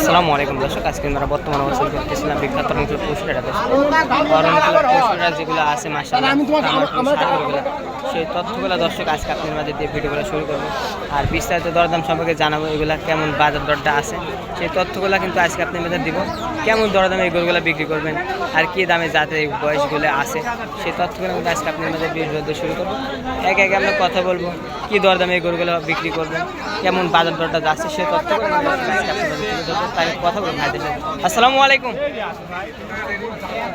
আসসালামু আলাইকুম দর্শক আজকে আমরা বর্তমানে অবস্থান করতেছিলাম বিখ্যাত পশুরা পশুরা যেগুলো আছে মাসাল্লাহ সেই তথ্যগুলো দর্শক আজকে আপনার মাঝে দিয়ে ভিডিওগুলো শুরু করব। আর বিস্তারিত দরদাম সম্পর্কে জানাব, এগুলা কেমন বাজার দরটা আছে। সেই তথ্যগুলো কিন্তু আজকে আপনার মাঝে দিব। কেমন দরদামে এই গরুগুলো বিক্রি করবেন আর কি দামে যাতে এই বয়সগুলো আছে, সেই তথ্যগুলো কিন্তু আজকে আপনার মাঝে বিস্তারিত শুরু করব। একে একে আমরা কথা বলব, কি দরদামে এই গরুগুলো বিক্রি করবেন, কেমন বাজার দরটা যাচ্ছে সেই তথ্যগুলো। তাই কথা বলব সাথে। আসসালামু আলাইকুম।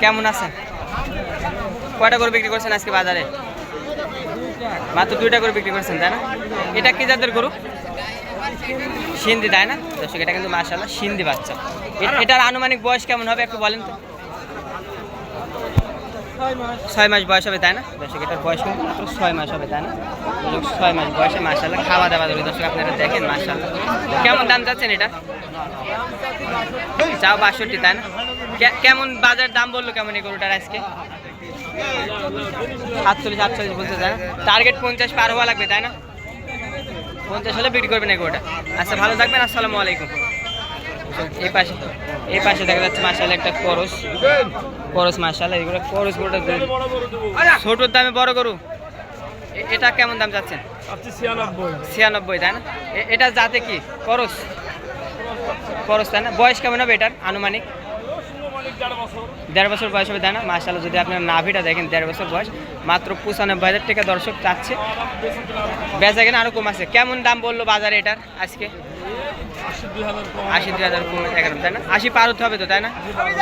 কেমন আছেন? কয়টা করে বিক্রি করছেন আজকে বাজারে? মাত্র দুইটা করে বিক্রি করছেন তাই না? এটা কি যাদের গরু? সিন্ধি তাই না? দর্শক এটা কিন্তু মাশাল্লাহ সিন্ধি বাচ্চা। এটার আনুমানিক বয়স কেমন হবে একটু বলেন তো? ছয় মাস বয়স হবে তাই না? দর্শক এটার বয়স কিন্তু মাত্র ছয় মাস হবে তাই না? ছয় মাস বয়সে মাশাল্লাহ খাওয়া দাওয়া দেবে দর্শক আপনারা দেখেন মাশাল্লাহ কেমন দাম যাচ্ছেন এটা? চাও বাষট্টি তাই না? কেমন বাজার দাম বলল কেমন এই গরুটার আজকে? সাতচল্লিশ আটচল্লিশ বলতে তাই না টার্গেট পঞ্চাশ পার হওয়া লাগবে তাই না? পঞ্চাশ হলে বিক্রি করবেন এই গরুটা আচ্ছা ভালো থাকবেন আসসালামু আলাইকুম। এই পাশে এই পাশে দেখা যাচ্ছে মাসাল একটা করস করস মাসাল এইগুলো করস গরুটা ছোটোর দামে বড় গরু। এ- এটা কেমন দাম যাচ্ছেন? ছিয়ানব্বই। তাই না? এটা যাতে কি? করস করস তাই না? বয়স কেমন হবে এটার? আনুমানিক? দেড় বছর বয়স হবে, তাই না? মাসাল যদি আপনার নাভিটা দেখেন, দেড় বছর বয়স, মাত্র পঁচানব্বই হাজার টাকা দর্শক চাচ্ছে। বেচা কেনা আরও কম আছে। কেমন দাম বলল বাজারে এটার আজকে? আশি দুই হাজার এগারো, তাই না? আশি পার হবে তো, তাই না?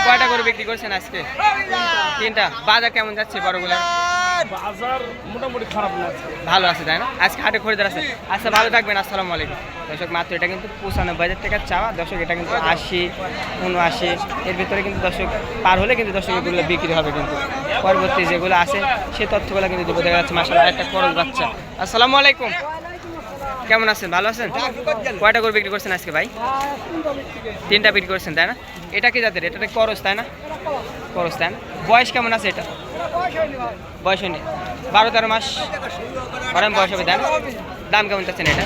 কয়টা করে বিক্রি করছেন আজকে? তিনটা। বাজার কেমন যাচ্ছে বড়গুলো বাজার মোটামুটি খারাপ লাগছে ভালো আছে তাই না? আজকে হাটে খরিদার আছে। আচ্ছা ভালো থাকবেন আসসালামু আলাইকুম। দর্শক মাত্র এটা কিন্তু পঁচানব্বই হাজার টাকার চাওয়া। দর্শক এটা কিন্তু আশি উনআশি। এর ভিতরে কিন্তু দর্শক পার হলে কিন্তু দর্শক এগুলো বিক্রি হবে কিন্তু। পরবর্তী যেগুলো আছে সেই তথ্যগুলো কিন্তু দেবো। দেখা যাচ্ছে মাসাল একটা করল বাচ্চা। আসসালামু আলাইকুম। কেমন আছেন? ভালো আছেন? কয়টা করে বিক্রি করছেন আজকে ভাই? তিনটা বিক্রি করছেন তাই না? এটা কি জাতের? এটা করস তাই না? করস তাই না? বয়স কেমন আছে এটা? বয়স হয়নি। বারো তেরো মাস। আরাম বয়স হবে দাম কেমন চাচ্ছেন এটা?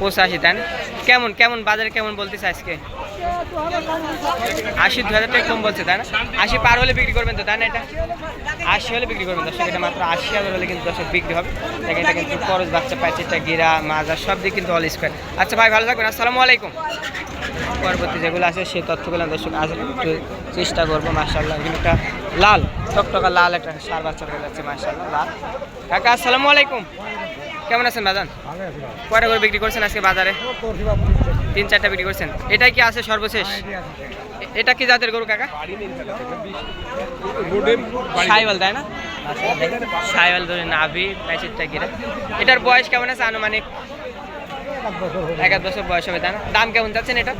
পঁচাশি তাই না কেমন কেমন, বাজারে কেমন বলতেছে আজকে? আশি দু হাজার টাকা কম বলছে তাই না আশি পার হলে বিক্রি করবেন তো তাই না এটা। আশি হলে বিক্রি করবেন দর্শক, এটা মাত্র আশি হাজার হলে কিন্তু দর্শক বিক্রি হবে। দেখেন এটা কিন্তু খরচ বাচ্চা প্যাচেরটা গিরা, মাজা, সব দিক কিন্তু অল স্কোয়ার আচ্ছা ভাই, ভালো থাকবেন, আসসালামু আলাইকুম। পরবর্তী যেগুলো আছে সেই তথ্যগুলো দর্শক আজ একটু চেষ্টা করব মার্শাল্লাহ এখানে একটা লাল টকটকা লাল একটা সার বাচ্চা হয়ে যাচ্ছে মার্শাল্লাহ লাল। কাকা আসসালামু আলাইকুম। কেমন আছেন বাজান কয়টা করে বিক্রি করছেন আজকে বাজারে? তিন চারটা বিক্রি করছেন। এটাই কি আছে সর্বশেষ? এটা কি জাতের গরু কাকা? সাইওয়াল তাই না? সাইওয়াল ধরে নাভি প্যাচেরটা গিরে। এটার বয়স কেমন আছে আনুমানিক? এক আধ বছর বয়স হবে তাই না? দাম কেমন যাচ্ছেন এটা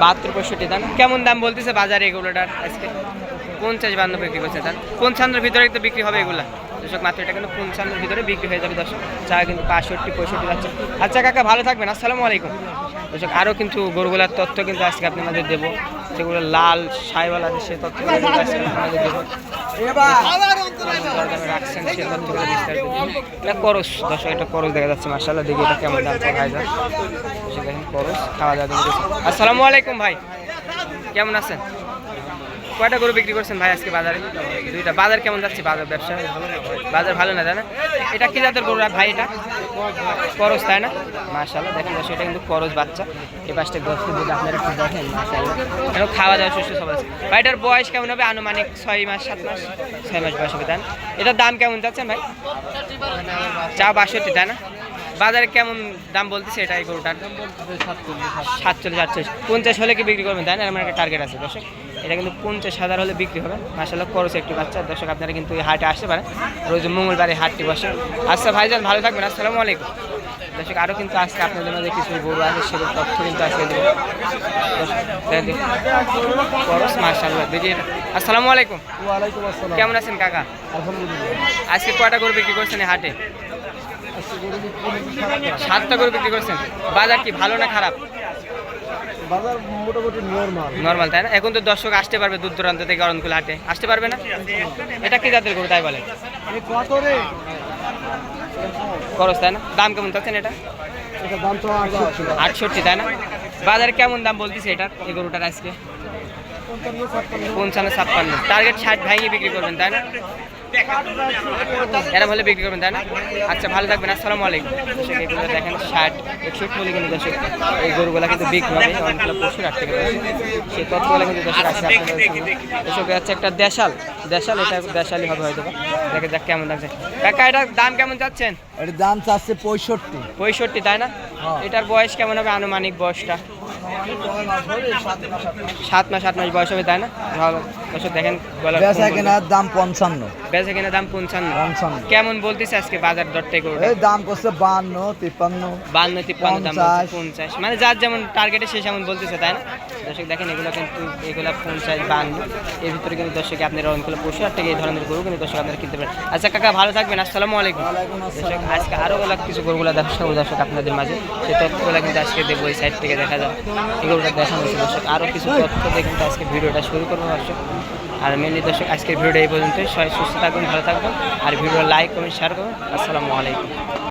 বাহাত্তর পঁয়ষট্টি দাম কেমন দাম বলতেছে বাজারে এগুলোটার আজকে? পঞ্চাশ বান্ন বিক্রি করছে তার পঞ্চান্নর ভিতরে তো বিক্রি হবে এগুলা। দর্শক, মাত্র এটা কিন্তু পঞ্চান্নর ভিতরে বিক্রি হয়ে যাবে, দর্শক। চা কিন্তু পাঁচষট্টি পঁয়ষট্টি যাচ্ছে। আচ্ছা কাকা, ভালো থাকবেন। আসসালামু আলাইকুম। দর্শক আরও কিন্তু গরুগুলার তথ্য কিন্তু আজকে আপনি আপনাদের দেবো। যেগুলো লাল, সাইওয়াল আছে সে আজকে আপনাদের দেবো। রাখছেন করস, দর্শক, এটা করস দেখা যাচ্ছে মার্শাল্লাহ দেখি এটা কেমন দাম চাই দেখেন করস, খাওয়া দাওয়া আসসালামু আলাইকুম ভাই। কেমন আছেন? কয়টা গরু বিক্রি করছেন ভাই আজকে বাজারে? দুইটা। বাজার কেমন যাচ্ছে বাজার ব্যবসা? বাজার ভালো না, তাই না? এটা কি জাতের গরু ভাই এটা? করস, তাই না? মার্শাল্লাহ দেখেন দর্শক, এটা কিন্তু করস বাচ্চা। এ পাশটা দশ যদি আপনারা একটু দেখেন মার্শাল্লাহ এখন খাওয়া দাওয়া সুস্থ সব আছে। ভাই, এটার বয়স কেমন হবে? আনুমানিক ছয় মাস, সাত মাস? ছয় মাস বয়স হবে, তাই না? এটার দাম কেমন যাচ্ছেন ভাই? চা বাষট্টি, তাই না? বাজারে কেমন দাম বলতেছে এটা এই গরুটার? সাতচল্লিশ, আটচল্লিশ। পঞ্চাশ হলে কি বিক্রি করবেন, তাই না? আমার একটা টার্গেট আছে, দর্শক। এটা কিন্তু পঞ্চাশ হাজার হলে বিক্রি হবে। মাসাল্লাহ খরচ একটি বাচ্চা। দর্শক আপনারা কিন্তু এই হাটে আসতে পারেন। রোজ মঙ্গলবারে হাটটি বসে। আচ্ছা ভাইজান ভালো থাকবেন। আসসালামু আলাইকুম। দর্শক আরও কিন্তু আজকে আপনাদের মধ্যে কিছু গরু আছে সেগুলো তথ্য কিন্তু আজকে দেবো। খরচ মাসাল্লাহ দেখি আসসালামু আলাইকুম। কেমন আছেন কাকা? আজকে কয়টা গরু বিক্রি করছেন এই হাটে? সাতটা গরু বিক্রি করছেন। বাজার কি ভালো না খারাপ? বাজার মোটামুটি নর্মাল নর্মাল তাই না? এখন তো দর্শক আসতে পারবে দূর দূরান্ত থেকে অরণকুল হাটে। আসতে পারবে না? এটা কি জাতের গরু তাই বলে? খরচ তাই না? দাম কেমন চাচ্ছেন এটা? এটা দাম তো আটষট্টি। তাই না? বাজারে কেমন দাম বলতেছে এটার এই গরুটার আজকে? পঞ্চান্ন ছাপ্পান্ন। টার্গেট ষাট ভাঙিয়ে বিক্রি করবেন তাই না? এরম হলে বিক্রি করবেন তাই না? আচ্ছা ভালো থাকবেন আসসালামু আলাইকুম। দর্শক এগুলো দেখেন ষাট একষট্টি হলে কিন্তু দর্শক এই গরুগুলো কিন্তু বিক্রি হবে অনেকগুলো পশুর হাট থেকে। সেই তথ্যগুলো কিন্তু দর্শক আসছে। দর্শক হচ্ছে একটা দেশাল। দেশাল এটা দেশালই হবে হয়তো দেখে দেখ কেমন লাগছে কাকা এটার দাম কেমন যাচ্ছেন এর দাম চাচ্ছে পঁয়ষট্টি। পঁয়ষট্টি তাই না? হ্যাঁ। এটার বয়স কেমন হবে আনুমানিক বয়সটা? সাত মাস আট মাস বয়স হবে তাই না? ভালো। দর্শক দেখেন বেচা কেনার দাম পঞ্চান্ন। বেচা কেনার দাম পঞ্চান্ন। কেমন বলতেছে আজকে বাজার দরটা এই দাম করছে বান্ন তিপ্পান্ন বান্ন তিপ্পান্ন দাম পঞ্চাশ। মানে যার যেমন টার্গেটে সে যেমন বলতেছে তাই না? দর্শক দেখেন এগুলো কিন্তু এগুলো পঞ্চাশ বান্ন। এর ভিতরে কিন্তু দর্শক আপনারা অনেকগুলো পশু আর থেকে এই ধরনের গরু কিন্তু দর্শক আপনারা কিনতে পারেন। আচ্ছা কাকা ভালো থাকবেন। আসসালামু আলাইকুম। দর্শক আজকে আরও কিছু গরুগুলো দর্শক দর্শক আপনাদের মাঝে। সেই তথ্যগুলো কিন্তু আজকে দেবো এই সাইড থেকে দেখা যাবে। এগুলোটা দেখানো হচ্ছে দর্শক। আরও কিছু তথ্য দিয়ে কিন্তু আজকে ভিডিওটা শুরু করব দর্শক। আর মেনলি দর্শক আজকের ভিডিওটা এই পর্যন্ত সবাই সুস্থ থাকবেন ভালো থাকবেন আর ভিডিও লাইক কমেন্ট শেয়ার করুন। আসসালামু আলাইকুম।